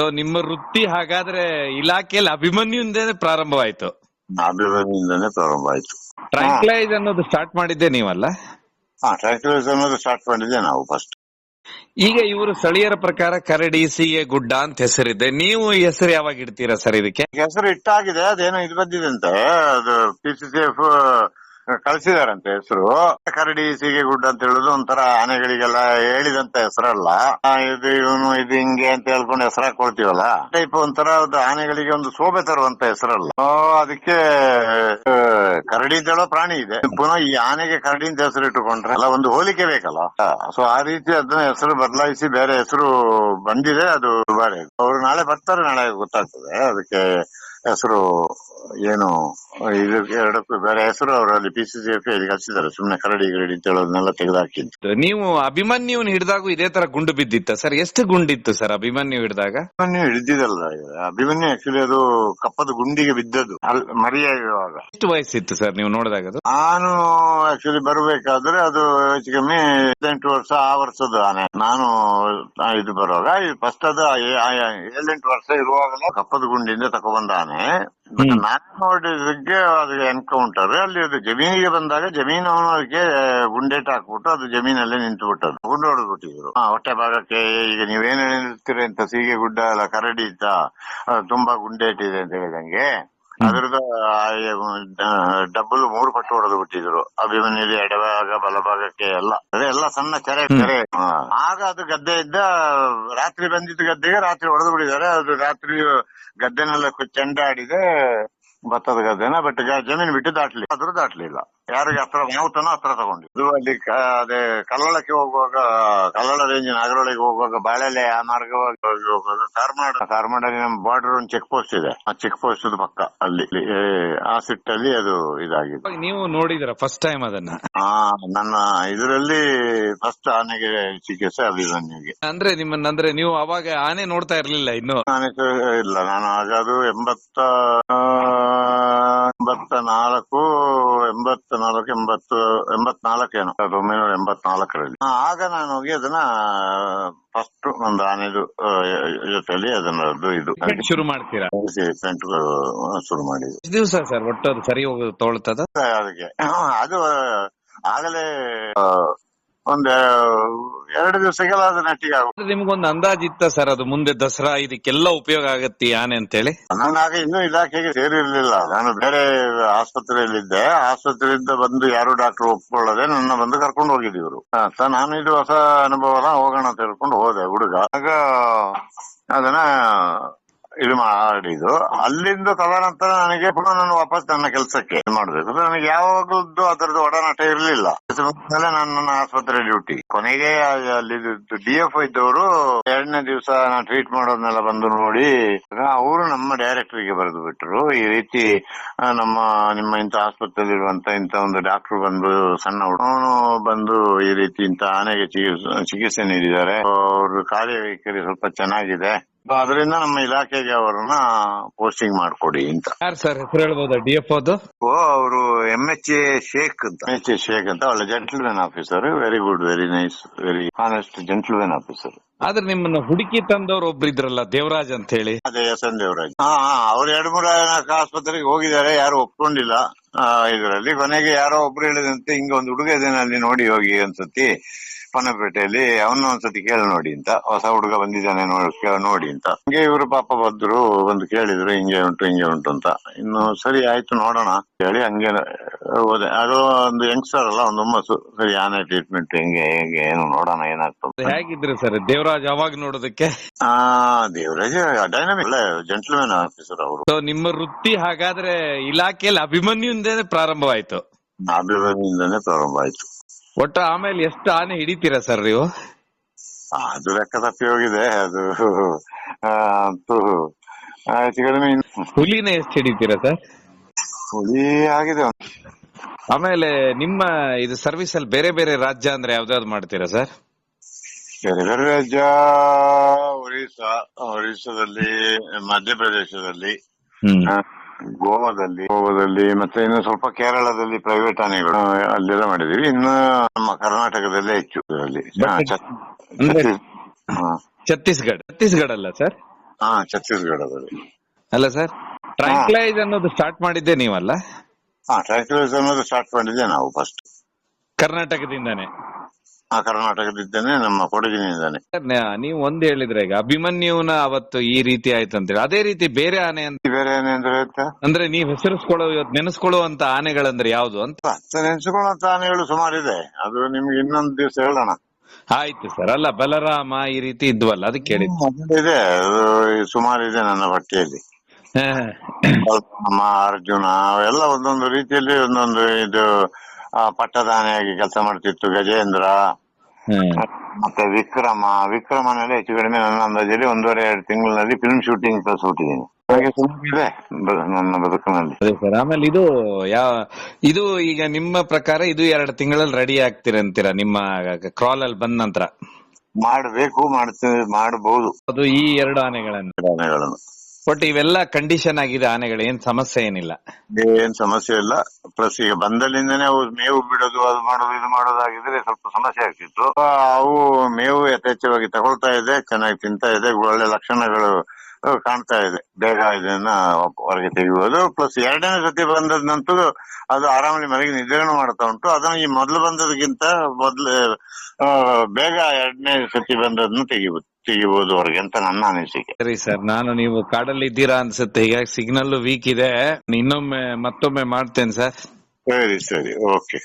So ನಿಮ್ಮ ವೃತ್ತಿ ಹಾಗಾದ್ರೆ ಇಲಾಖೆಯಲ್ಲಿ ಅಭಿಮನ್ಯುಂದೇನೆ ಪ್ರಾರಂಭವಾಯ್ತು. ಅಭಿಮಾನಿಯಿಂದನೇ ಪ್ರಾರಂಭ ಆಯ್ತು ಟ್ರ್ಯಾಂಕ್ಲೈಸ್ ಅನ್ನೋದು ಸ್ಟಾರ್ಟ್ ಮಾಡಿದ್ದೆ ನೀವಲ್ಲ? ಹಾ ಟ್ರ್ಯಾಕ್ಟರ್ಸ್ ಅನ್ನೋದು ಸ್ಟಾರ್ಟ್ ಮಾಡಿದ್ದೆ ನಾವು ಫಸ್ಟ್ ಈಗ ಇವರು ಸ್ಥಳೀಯರ ಪ್ರಕಾರ ಕರಡಿ ಸಿಎ ಗುಡ್ಡ ಅಂತ ಹೆಸರಿದೆ. ನೀವು ಹೆಸರು ಯಾವಾಗ ಇಡ್ತೀರಾ ಸರ್ ಇದಕ್ಕೆ? ಹೆಸರು ಇಟ್ಟಾಗಿದೆ ಅದೇನೋ ಇದು ಬಂದಿದಂತೆ ಅದು ಪಿ ಸಿ ಸಿ ಎಫ್ ಕಳಿಸಿದಾರಂತೆ ಹೆಸರು. ಕರಡಿ ಸೀಗೆ ಗುಡ್ಡ ಅಂತ ಹೇಳುದು ಒಂಥರ ಆನೆಗಳಿಗೆಲ್ಲ ಹೇಳಿದಂತ ಹೆಸರಲ್ಲ. ಇದು ಇವನು, ಇದು ಹಿಂಗೆ ಅಂತ ಹೇಳ್ಕೊಂಡು ಹೆಸರು ಹಾಕೊಳ್ತೀವಲ್ಲ? ಟೈಪ್ ಒಂಥರ ಆನೆಗಳಿಗೆ ಒಂದು ಶೋಭೆ ತರುವಂತ ಹೆಸರಲ್ಲ. ಅದಕ್ಕೆ ಕರಡಿ ಅಂತ ಹೇಳೋ ಪ್ರಾಣಿ ಇದೆ. ಪುನಃ ಈ ಆನೆಗೆ ಕರಡಿ ಅಂತ ಹೆಸರು ಇಟ್ಟುಕೊಂಡ್ರೆ ಅಲ್ಲ, ಒಂದು ಹೋಲಿಕೆ ಬೇಕಲ್ಲ? ಸೊ ಆ ರೀತಿ ಅದನ್ನ ಹೆಸರು ಬದಲಾಯಿಸಿ ಬೇರೆ ಹೆಸರು ಬಂದಿದೆ, ಅದು ಬಾರಿ. ಅವ್ರು ನಾಳೆ ಬರ್ತಾರೆ, ನಾಳೆ ಗೊತ್ತಾಗ್ತದೆ. ಅದಕ್ಕೆ ಹೆಸರು ಏನು ಇದು ಎರಡಕ್ಕೂ ಬೇರೆ ಹೆಸರು ಅವರಲ್ಲಿ ಪಿ ಸಿ ಸಿ ಎಫ್ ಹಚ್ಚಿದ್ದಾರೆ ಸುಮ್ನೆ ಕರಡಿ ಗಿರಡಿ ಅಂತ ಹೇಳೋದನ್ನೆಲ್ಲ ತೆಗೆದಾಕಿದ್ದು. ನೀವು ಅಭಿಮನ್ಯುವನ್ ಹಿಡಿದಾಗ ಇದೇ ತರ ಗುಂಡು ಬಿದ್ದಿತ್ತ ಸರ್? ಎಷ್ಟು ಗುಂಡಿತ್ತು ಸರ್ ಅಭಿಮನ್ಯು ಹಿಡಿದಾಗ? ಅಭಿಮನ್ಯು ಹಿಡಿದಿದಲ್ಲ ಅಭಿಮನ್ಯು ಆಕ್ಚುಲಿ ಅದು ಕಪ್ಪದ ಗುಂಡಿಗೆ ಬಿದ್ದದ್ದು ಮರಿಯಾಗಿರುವಾಗ. ಎಷ್ಟು ವಯಸ್ಸಿತ್ತು ಸರ್ ನೀವು ನೋಡಿದಾಗ ಅದು? ನಾನು ಆಕ್ಚುಲಿ ಬರಬೇಕಾದ್ರೆ ಅದು ಹೆಚ್ಚು ಕಮ್ಮಿ ಹದಿನೆಂಟು ವರ್ಷ ಆ ವರ್ಷದ ಆನೆ. ನಾನು ಇದು ಬರುವಾಗ ಫಸ್ಟ್ ಅದು ಏಳೆಂಟು ವರ್ಷ ಇರುವಾಗಲೇ ಕಪ್ಪದ ಗುಂಡಿಯಿಂದ ತಗೊಬಂದ ಆನೆ. ಹ್ಮ್. ನಾನು ನೋಡಿದಕ್ಕೆ ಅದು ಎನ್ಕೌಂಟರ್ ಅಲ್ಲಿ ಅದು ಜಮೀನಿಗೆ ಬಂದಾಗ ಜಮೀನು ಅದಕ್ಕೆ ಗುಂಡೇಟ್ ಹಾಕ್ಬಿಟ್ಟು ಅದು ಜಮೀನಲ್ಲೇ ನಿಂತು ಬಿಟ್ಟದ್ದು ಗುಂಡು ಹೊಡೆದ್ಬಿಟ್ಟಿದ್ರು ಹಾ, ಹೊಟ್ಟೆ ಭಾಗಕ್ಕೆ ಈಗ ನೀವೇನ್ ಹೇಳಿರ್ತೀರಿ ಅಂತ ಸೀಗೆ ಗುಡ್ಡ ಅಲ್ಲ ಕರಡಿ ಇತ್ತ ತುಂಬಾ ತುಂಬಾ ಗುಂಡೇಟಿದೆ ಅಂತ ಹೇಳಿದಂಗೆ. ಅದ್ರದ್ದು ಡಬ್ಬಲ್ ಮೂರು ಪಟ್ಟು ಹೊಡೆದು ಬಿಟ್ಟಿದ್ರು. ಅಭಿಮನ್ಯುಲಿ ಎಡಭಾಗ ಬಲಭಾಗಕ್ಕೆ ಎಲ್ಲ. ಅದೇ ಎಲ್ಲ ಸಣ್ಣ ಕೆರೆ ಕೆರೆ. ಆಗ ಅದು ಗದ್ದೆ ಇದ್ದ ರಾತ್ರಿ ಬಂದಿದ್ದ ಗದ್ದೆಗೆ ರಾತ್ರಿ ಹೊಡೆದು ಬಿಟ್ಟಿದ್ದಾರೆ. ಅದು ರಾತ್ರಿ ಗದ್ದೆನೆಲ್ಲ ಚೆಂಡ ಚೆಂಡಾಡಿದೆ. ಭತ್ತದ ಗದ್ದೆನ ಬಟ್ ಜಮೀನು ಬಿಟ್ಟು ದಾಟ್ಲಿ. ಆದ್ರೂ ದಾಟ್ಲಿಲ್ಲ. ಯಾರಿಗೆ ಹತ್ರ ಮಾವುತನ ಹತ್ರ ತಗೊಂಡ್ವಿ. ಇದು ಅಲ್ಲಿ ಅದೇ ಕಲ್ಲಳಕ್ಕೆ ಹೋಗುವಾಗ ಕಲ್ಲಳ ರೇಂಜ್ ನಾಗರೊಳಗೆ ಹೋಗುವಾಗ ಬಾಳೆಲೆ ಆ ಮಾರ್ಗವಾಗಿ ಹೋಗುವಾಗ ಕಾರ್ಮಾಡ ಕಾರ್ಮಾಡಲ್ಲಿ ನಮ್ಮ ಬಾರ್ಡರ್ ಒಂದು ಚೆಕ್ ಪೋಸ್ಟ್ ಇದೆ. ಆ ಚೆಕ್ ಪೋಸ್ಟ್ ಪಕ್ಕ ಅಲ್ಲಿ. ಆ ಸಿಟ್ಟಲ್ಲಿ ಅದು ಇದಾಗಿದೆ. ನೀವು ನೋಡಿದ್ರ ಫಸ್ಟ್ ಟೈಮ್ ಅದನ್ನ? ಆ ನನ್ನ ಇದರಲ್ಲಿ ಫಸ್ಟ್ ಆನೆಗೆ ಚಿಕಿತ್ಸೆ ಅಭಿಮನ್ಯುಗೆ. ಅಂದ್ರೆ ನಿಮ್ಮನ್ನ ಅಂದ್ರೆ ನೀವು ಅವಾಗ ಆನೆ ನೋಡ್ತಾ ಇರ್ಲಿಲ್ಲ ಇನ್ನು? ಆನೆ ಇಲ್ಲ ನಾನು ಆಗ ಅದು ಎಂಬತ್ತ ಎಂಬತ್ತ ನಾಲ್ಕು ಎಂಬತ್ತ ನಾಲ್ಕು ಎಂಬತ್ತು ಎಂಬತ್ನಾಲ್ಕೇನು? ಸಾವಿರದ ಒಂಬೈನೂರ ಎಂಬತ್ನಾಲ್ಕರಲ್ಲಿ. ಆಗ ನಾನು ಹೋಗಿ ಅದನ್ನ ಫಸ್ಟ್ ಒಂದು ಆನೆದು ಜೊತೆಯಲ್ಲಿ ಅದನ್ನದು ಇದು. ಶುರು ಮಾಡ್ತೀರಾ? ಪೆಂಟ್ ಶುರು ಮಾಡಿದ್ವಿ ದಿವಸ ಸರ್ ಒಟ್ಟು ಅದು ಸರಿ ಹೋಗಿ ತಗೊಳ್ತದ ಅದಕ್ಕೆ. ಅದು ಆಗಲೇ ಒಂದ್ ಎರಡು ದಿವಸಕ್ಕೆಲ್ಲ ಅದು ನೆಟ್ಟಿಗೆ ಒಂದು ನಿಮ್ಗೊಂದು ಅಂದಾಜ್ ಇತ್ತ ಸರ್ ಅದು ಮುಂದೆ ದಸರಾ ಇದಕ್ಕೆಲ್ಲ ಉಪಯೋಗ ಆಗತ್ತೆ ಈ ಅಂತ ಹೇಳಿ ನಾನು ಆಗ ಇನ್ನೂ ಇಲಾಖೆಗೆ ಸೇರಿರ್ಲಿಲ್ಲ. ನಾನು ಬೇರೆ ಆಸ್ಪತ್ರೆಯಲ್ಲಿದ್ದೆ. ಆಸ್ಪತ್ರೆಯಿಂದ ಬಂದು ಯಾರು ಡಾಕ್ಟರ್ ಒಪ್ಕೊಳ್ಳದೆ ನನ್ನ ಬಂದು ಕರ್ಕೊಂಡು ಹೋಗಿದ್ರು ನಾನು ಇದು ಹೊಸ ಅನುಭವ ಅಲ್ಲ ಹೋಗೋಣ ಅಂತ ಹೇಳ್ಕೊಂಡು ಹೋದೆ ಹುಡುಗ. ಆಗ ಅದನ್ನ ಇದು ಮಾಡಿದ್ದು. ಅಲ್ಲಿಂದ ತದನಂತರ ನನಗೆ ಪುನಃ ನಾನು ವಾಪಸ್ ನನ್ನ ಕೆಲಸಕ್ಕೆ ಮಾಡಬೇಕು. ನನಗೆ ಯಾವಾಗಲೂ ಅದರದ್ದು ಒಡನಾಟ ಇರಲಿಲ್ಲ. ನನ್ನ ಆಸ್ಪತ್ರೆ ಡ್ಯೂಟಿ. ಕೊನೆಗೆ ಅಲ್ಲಿ ಡಿ ಎಫ್ ಇದ್ದವರು ಎರಡನೇ ದಿವಸ ನಾನು ಟ್ರೀಟ್ ಮಾಡೋದನ್ನೆಲ್ಲ ಬಂದು ನೋಡಿ ಅವರು ನಮ್ಮ ಡೈರೆಕ್ಟರ್ಗೆ ಬರೆದು ಬಿಟ್ರು. ಈ ರೀತಿ ನಮ್ಮ, ನಿಮ್ಮ ಇಂಥ ಆಸ್ಪತ್ರೆಯಲ್ಲಿ ಇರುವಂತ ಇಂಥ ಒಂದು ಡಾಕ್ಟರ್ ಬಂದು ಸಣ್ಣ ಹುಡುಗನು ಬಂದು ಈ ರೀತಿ ಇಂಥ ಆನೆಗೆ ಚಿಕಿತ್ಸೆ ಚಿಕಿತ್ಸೆ ನೀಡಿದ್ದಾರೆ. ಅವ್ರ ಕಾರ್ಯವೈಖರಿ ಸ್ವಲ್ಪ ಚೆನ್ನಾಗಿದೆ. ಅದರಿಂದ ನಮ್ಮ ಇಲಾಖೆಗೆ ಅವರನ್ನ ಪೋಸ್ಟಿಂಗ್ ಮಾಡ್ಕೊಡಿ ಅಂತ. ಯಾರು ಸರ್ ಹೆಸರು ಹೇಳ್ಬೋದಾ? ಡಿ ಎಫ್ ಅದು ಓ ಅವರು ಎಂ ಎಚ್ ಎ ಶೇಖ್ ಅಂತ. ಎಂ ಎಚ್ ಎ ಶೇಖ್ ಅಂತ ಒಳ್ಳೆ gentlemen officer very good very nice very honest gentlemen officer ಆದ್ರೆ ನಿಮ್ಮನ್ನ ಹುಡುಕಿ ತಂದವ್ರು ಒಬ್ರು ಇದ್ರಲ್ಲ ದೇವರಾಜ್ ಅಂತ ಹೇಳಿ. ಅದೇ ಎಸ್ ಎನ್ ದೇವರಾಜ್. ಹಾ ಅವ್ರು ಎರಡು ಮೂರು ಆಸ್ಪತ್ರೆಗೆ ಹೋಗಿದ್ದಾರೆ ಯಾರು ಒಪ್ಕೊಂಡಿಲ್ಲ. ಇದರಲ್ಲಿ ಕೊನೆಗೆ ಯಾರೋ ಒಬ್ರು ಹೇಳಿದಂತೆ ಹಿಂಗ ಒಂದು ಹುಡುಗ ಇದೇನೆ ಅಲ್ಲಿ ನೋಡಿ ಹೋಗಿ ಅನ್ಸತಿ ಪನಪೇಟೆಯಲ್ಲಿ ಅವನ್ನ ಒಂದ್ಸತಿ ಕೇಳಿ ನೋಡಿ ಅಂತ ಹೊಸ ಹುಡುಗ ಬಂದಿದ್ದಾನೆ ನೋಡಿ ಕೇಳ್ ನೋಡಿ ಅಂತ. ಹಂಗೆ ಇವರು ಪಾಪ ಬಂದ್ರು ಬಂದು ಕೇಳಿದ್ರು ಹಿಂಗೆ ಉಂಟು ಹಿಂಗೆ ಉಂಟು ಅಂತ. ಇನ್ನು ಸರಿ ಆಯ್ತು ನೋಡೋಣ ಹೇಳಿ ಹಂಗೆ ಹೋದೆ. ಅದು ಒಂದು ಯಂಗ್ಸ್ಟರ್ ಅಲ್ಲ ಒಂದು ಹುಮ್ಮಸ್ಸು. ಸರಿ ಆನೆ ಟ್ರೀಟ್ಮೆಂಟ್ ಹೆಂಗೆ ಹೇಗೆ ಏನು ನೋಡೋಣ ಏನಾಗ್ತದೆ ಹೇಗಿದ್ರು ಸರ್ ದೇವರಾಜ್ ಅವಾಗ ನೋಡೋದಕ್ಕೆ? ಆ ದೇವರಾಜ್ ಡೈನಾಮಿಕ್ ಜೆಂಟಲ್ಮೆನ್ ಆಫೀಸರ್ ಅವರು. ನಿಮ್ಮ ವೃತ್ತಿ ಹಾಗಾದ್ರೆ ಇಲಾಖೆಯಲ್ಲಿ ಅಭಿಮನ್ಯುಂದೇನೆ ಪ್ರಾರಂಭವಾಯ್ತು. ಅಭಿವೃದ್ಧಿಯಿಂದನೇ ಪ್ರಾರಂಭ ಆಯ್ತು ಒಟ್ಟು ಆಮೇಲೆ ಎಷ್ಟು ಆನೆ ಹಿಡಿತೀರಾ ಸರ್ ನೀವು? ಅದು ಲೆಕ್ಕ ತಪ್ಪಿ ಹೋಗಿದೆ ಅದು ಆ, ಅಂತೂ ಆ, ಹೆಚ್ಚು ಕಡಿಮೆ ಇನ್ನು. ಹುಲಿನ ಎಷ್ಟು ಹಿಡಿತೀರಾ ಸರ್? ಹುಲಿ ಆಗಿದೆ ಒಂದು. ಆಮೇಲೆ ನಿಮ್ಮ ಇದು ಸರ್ವಿಸ್ ಅಲ್ಲಿ ಬೇರೆ ಬೇರೆ ರಾಜ್ಯ ಅಂದ್ರೆ ಯಾವ್ದಾವ್ದು ಮಾಡ್ತೀರಾ ಸರ್? ರಾಜ್ಯ ಒರಿಸ್ಸಾ ಒರಿಸ್ಸಾದಲ್ಲಿ ಮಧ್ಯಪ್ರದೇಶದಲ್ಲಿ ಗೋವಾದಲ್ಲಿ ಗೋವಾದಲ್ಲಿ ಮತ್ತೆ ಇನ್ನು ಸ್ವಲ್ಪ ಕೇರಳದಲ್ಲಿ ಪ್ರೈವೇಟ್ ಆನೆಗಳು ಅಲ್ಲೆಲ್ಲ ಮಾಡಿದೀವಿ ಇನ್ನು ನಮ್ಮ ಕರ್ನಾಟಕದಲ್ಲೇ ಹೆಚ್ಚು ಅಲ್ಲಿ. ಛತ್ತೀಸ್ಗಢ. ಛತ್ತೀಸ್ಗಢ ಅಲ್ಲ ಸರ್? ಹಾ ಛತ್ತೀಸ್ಗಢದಲ್ಲಿ ಅಲ್ಲ ಸರ್ ಟ್ರಾಂಕ್ಲೈಸ್ ಅನ್ನೋದು ಸ್ಟಾರ್ಟ್ ಮಾಡಿದ್ದೆ ನೀವಲ್ಲ? ಹಾ ಟ್ರಾಂಕ್ಲೈಸ್ ಅನ್ನೋದು ಸ್ಟಾರ್ಟ್ ಮಾಡಿದ್ದೆ ನಾವು ಫಸ್ಟ್ ಕರ್ನಾಟಕದಿಂದಾನೆ. ಆ ಕರ್ನಾಟಕದಿದ್ದೇನೆ ನಮ್ಮ ಕೊಡಗಿನಿಂದಾನೆ ನ- ನೀವು ಒಂದ್ ಹೇಳಿದ್ರೆ ಈಗ ಅಭಿಮನ್ಯುನ ಅವತ್ತು ಈ ರೀತಿ ಆಯ್ತು ಅಂತೇಳಿ ಅದೇ ರೀತಿ ಬೇರೆ ಆನೆ ಅಂತ ಬೇರೆ ಆನೆ ಅಂದ್ರೆ ಅಂದ್ರೆ ನೀವ್ ಹೆಸರಿಸ್ಕೊಳ್ಳೋ ಇವತ್ತು ನೆನೆಸ್ಕೊಳ್ಳುವಂತ ಆನೆಗಳಂದ್ರೆ ಯಾವ್ದು ಅಂತ? ನೆನೆಸ್ಕೊಳ್ಳುವಂತ ಆನೆಗಳು ಸುಮಾರಿದೆ ಅದು ನಿಮ್ಗೆ ಇನ್ನೊಂದು ದಿವಸ ಹೇಳೋಣ. ಆಯ್ತು ಸರ್. ಅಲ್ಲ ಬಲರಾಮ ಈ ರೀತಿ ಇದ್ವಲ್ಲ ಅದಕ್ಕೆ ಹೇಳಿದ್ದು ಇದೆ. ಅದು ಸುಮಾರಿದೆ ನನ್ನ ಪಟ್ಟಿಯಲ್ಲಿ. ಹಾ. ನಮ್ಮ ಅರ್ಜುನ ಅವೆಲ್ಲ ಒಂದೊಂದು ರೀತಿಯಲ್ಲಿ ಒಂದೊಂದು ಇದು ಆ, ಪಟ್ಟದ ಆನೆಯಾಗಿ ಕೆಲಸ ಮಾಡ್ತಿತ್ತು. ಗಜೇಂದ್ರ. ಮತ್ತೆ ವಿಕ್ರಮ ವಿಕ್ರಮನಲ್ಲಿ ಹೆಚ್ಚು ಕಡಿಮೆ ನನ್ನ ಅಂದಾಜಲ್ಲಿ ಒಂದೂವರೆ ಎರಡು ತಿಂಗಳಲ್ಲಿ ಫಿಲ್ಮ್ ಶೂಟಿಂಗ್ ಕಳಿಸ್ಬಿಟ್ಟಿದ್ದೀನಿ ಹಾಗೆ ಸುಮಾರು ಇದೆ ಬ- ನನ್ನ ಬದುಕಿನಲ್ಲಿ. ಅದೇ ಸರ್ ಆಮೇಲೆ ಇದು ಯಾವ ಇದು ಈಗ ನಿಮ್ಮ ಪ್ರಕಾರ ಇದು ಎರಡು ತಿಂಗಳಲ್ಲಿ ರೆಡಿ ಆಗ್ತೀರಂತೀರಾ ನಿಮ್ಮ ಕ್ರಾಲ್ ಅಲ್ಲಿ ಬಂದ ನಂತರ? ಮಾಡಬೇಕು ಮಾಡ್ತೀವಿ ಮಾಡಬಹುದು ಅದು ಈ ಎರಡು ಆನೆಗಳನ್ನು. ಆನೆಗಳನ್ನು. ಬಟ್ ಇವೆಲ್ಲ ಕಂಡೀಷನ್ ಆಗಿದೆ ಆನೆಗಳು, ಏನ್ ಸಮಸ್ಯೆ ಏನಿಲ್ಲ. ಏನ್ ಸಮಸ್ಯೆ ಇಲ್ಲ. ಪ್ಲಸ್ ಈಗ ಬಂದಲ್ಲಿಂದನೇ ಅವು ಮೇವು ಬಿಡೋದು, ಅದು ಮಾಡೋದು, ಇದು ಮಾಡೋದಾಗಿದ್ರೆ ಸ್ವಲ್ಪ ಸಮಸ್ಯೆ ಆಗ್ತಿತ್ತು. ಅವು ಮೇವು ಯಥೇಚ್ಛವಾಗಿ ತಗೊಳ್ತಾ ಇದೆ, ಚೆನ್ನಾಗಿ ತಿಂತಾ ಇದೆ, ಒಳ್ಳೆ ಲಕ್ಷಣಗಳು ಕಾಣ್ತಾ ಇದೆ. ಬೇಗ ಇದನ್ನ ಹೊರಗೆ ತೆಗಿಬಹುದು ಪ್ಲಸ್ ಎರಡನೇ ಸತಿ ಬಂದದ್ನಂತೂ ಅದು ಆರಾಮಲ್ಲಿ ಮನೆಗೆ ನಿದ್ರೆನೂ ಮಾಡ್ತಾ ಉಂಟು. ಅದನ್ನ ಈ ಮೊದಲು ಬಂದದಕ್ಕಿಂತ ಮೊದ್ಲು ಬೇಗ ಎರಡನೇ ಸತಿ ಬಂದದ್ನು ತೆಗಿಬಹುದು ತೆಗಿಬಹುದು ಅವ್ರಿಗೆ ಅಂತ ನನ್ನ ಅನಿಸಿಕೆ. ಸರಿ ಸರ್ ನಾನು ನೀವು ಕಾಡಲ್ಲಿ ಇದ್ದೀರಾ ಅನ್ಸುತ್ತೆ. ಹೀಗಾಗಿ ಸಿಗ್ನಲ್ ವೀಕ್ ಇದೆ. ಇನ್ನೊಮ್ಮೆ ಮತ್ತೊಮ್ಮೆ ಮಾಡ್ತೇನೆ ಸರ್. ಸರಿ ಸರಿ. ಓಕೆ